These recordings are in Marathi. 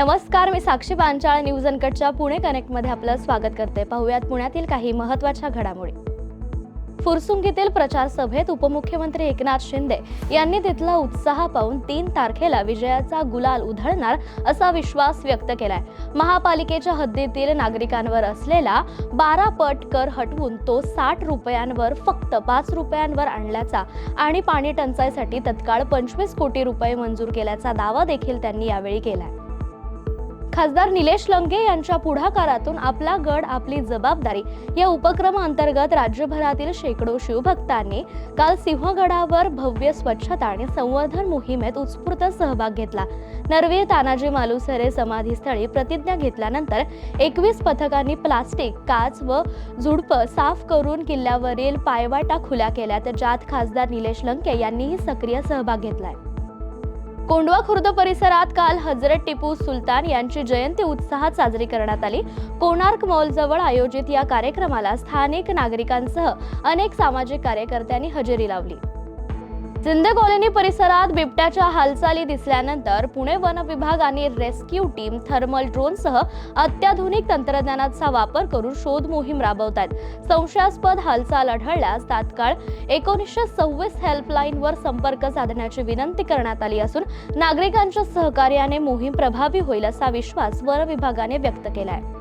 नमस्कार मी साक्षी पांचाळ न्यूज अनकटच्या पुणे कनेक्टमध्ये आपलं स्वागत करते. पाहुयात पुण्यातील काही महत्त्वाच्या घडामोडी. फुरसुंगीतील प्रचार सभेत उपमुख्यमंत्री एकनाथ शिंदे यांनी तिथला उत्साह पाहून तीन तारखेला विजयाचा गुलाल उधळणार असा विश्वास व्यक्त केलाय. महापालिकेच्या हद्दीतील नागरिकांवर असलेला बारा पट कर हटवून तो साठ रुपयांवर फक्त पाच रुपयांवर आणल्याचा आणि पाणी टंचाईसाठी तत्काळ पंचवीस कोटी रुपये मंजूर केल्याचा दावा देखील त्यांनी यावेळी केलाय. खासदार निलेश लंके यांच्या पुढाकारातून आपला गड आपली जबाबदारी या उपक्रमाअंतर्गत राज्यभरातील शेकडो शिवभक्तांनी काल सिंहगडावर भव्य स्वच्छता आणि संवर्धन मोहिमेत उत्स्फूर्त सहभाग घेतला. नरवीर तानाजी मालुसरे समाधीस्थळी प्रतिज्ञा घेतल्यानंतर एकवीस पथकांनी प्लास्टिक काच व झुडपं साफ करून किल्ल्यावरील पायवाटा खुल्या केल्या तर ज्यात खासदार निलेश लंके यांनीही सक्रिय सहभाग घेतलाय. कोंडवा खुर्द परिसरात काल हजरत टिपू सुलतान यांची जयंती उत्साहात साजरी करण्यात आली. कोणार्क मॉलजवळ आयोजित या कार्यक्रमाला स्थानिक नागरिकांसह अनेक सामाजिक कार्यकर्त्यांनी हजेरी लावली. जिंदे कॉलनी परिसरात बिबट्याच्या हालचाली दिसल्यानंतर पुणे वन विभाग आणि रेस्क्यू टीम थर्मल ड्रोनसह अत्याधुनिक तंत्रज्ञानाचा वापर करून शोध मोहीम राबवत आहेत संशयास्पद हालचाल आढळल्यास तात्काळ एकोणीसशे सव्वीस हेल्पलाईनवर संपर्क साधण्याची विनंती करण्यात आली असून नागरिकांच्या सहकार्याने मोहीम प्रभावी होईल असा विश्वास वन विभागाने व्यक्त केला आहे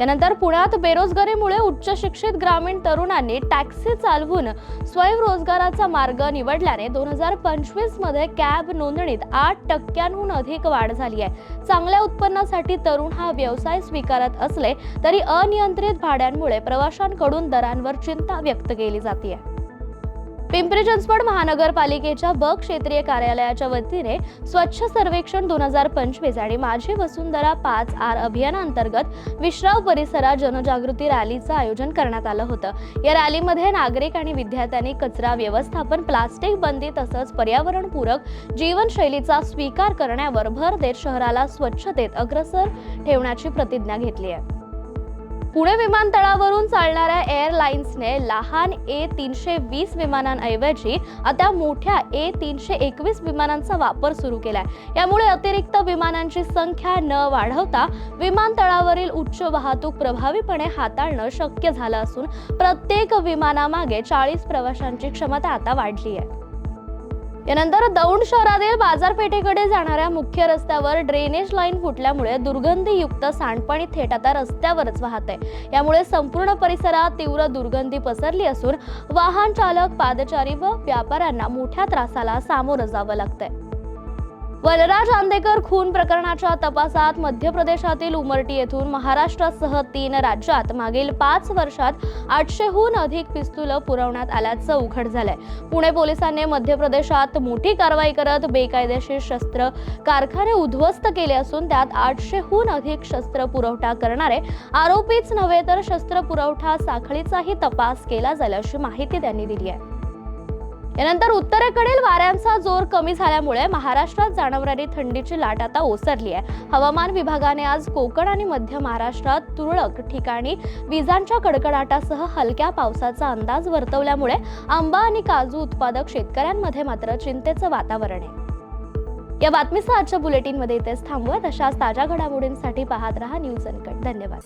यानंतर पुण्यात बेरोजगारीमुळे उच्च शिक्षित ग्रामीण तरुणांनी टॅक्सी चालवून स्वयंरोजगाराचा मार्ग निवडल्याने दोन हजार पंचवीसमध्ये कॅब नोंदणीत आठ टक्क्यांहून अधिक वाढ झाली आहे. चांगल्या उत्पन्नासाठी तरुण हा व्यवसाय स्वीकारत असले तरी अनियंत्रित भाड्यांमुळे प्रवाशांकडून दरांवर चिंता व्यक्त केली जाते पिंपरी चिंचवड महानगरपालिकेच्या ब क्षेत्रीय कार्यालयाच्या वतीने स्वच्छ सर्वेक्षण दोन हजार पंचवीस आणि माझी वसुंधरा पाच आर अभियानांतर्गत विश्राव परिसरात जनजागृती रॅलीचं आयोजन करण्यात आलं होतं. या रॅलीमध्ये नागरिक आणि विद्यार्थ्यांनी कचरा व्यवस्थापन प्लास्टिक बंदी तसंच पर्यावरणपूरक जीवनशैलीचा स्वीकार करण्यावर भर देत शहराला स्वच्छतेत अग्रसर ठेवण्याची प्रतिज्ञा घेतली आहे. पुणे विमानतळावरून चालणाऱ्या एअरलाइन्सने लहान ए तीनशे वीस विमानांऐवजी आता मोठ्या ए तीनशे एकवीस विमानांचा वापर सुरू केलाय. यामुळे अतिरिक्त विमानांची संख्या न वाढवता विमानतळावरील उच्च वाहतूक प्रभावीपणे हाताळणं शक्य झालं असून प्रत्येक विमानामागे चाळीस प्रवाशांची क्षमता आता वाढली आहे. यानंतर दौंड शहरातील बाजारपेठेकडे जाणाऱ्या मुख्य रस्त्यावर ड्रेनेज लाईन फुटल्यामुळे दुर्गंधीयुक्त सांडपाणी थेट आता रस्त्यावरच वाहत आहे यामुळे संपूर्ण परिसरात तीव्र दुर्गंधी पसरली असून वाहन चालक पादचारी व व्यापाऱ्यांना मोठ्या त्रासाला सामोरं जावं लागतंय. वलराज आंदेकर खून प्रकरणाच्या तपासात मध्य प्रदेशातील उमरटी येथून महाराष्ट्रासह तीन राज्यात मागील पाच वर्षात आठशेहून अधिक पिस्तुलं पुरवण्यात आल्याचं उघड झालंय. पुणे पोलिसांनी मध्य प्रदेशात मोठी कारवाई करत बेकायदेशीर शस्त्र कारखाने उद्ध्वस्त केले असून त्यात आठशेहून अधिक शस्त्र पुरवठा करणारे आरोपीच नव्हे तर शस्त्र पुरवठा साखळीचाही तपास केला जाईल अशी माहिती त्यांनी दिली आहे. यानंतर उत्तरेकडील वाऱ्यांचा जोर कमी झाल्यामुळे महाराष्ट्रात जाणवणारी थंडीची लाट आता ओसरली आहे. हवामान विभागाने आज कोकण आणि मध्य महाराष्ट्रात तुरळक ठिकाणी विजांच्या कडकडाटासह हलक्या पावसाचा अंदाज वर्तवल्यामुळे आंबा आणि काजू उत्पादक शेतकऱ्यांमध्ये मात्र चिंतेचं वातावरण आहे. या बातमीसह आजच्या बुलेटिनमध्ये इथेच थांबवत अशाच ताज्या घडामोडींसाठी पाहत रहा न्यूज अनकट. धन्यवाद.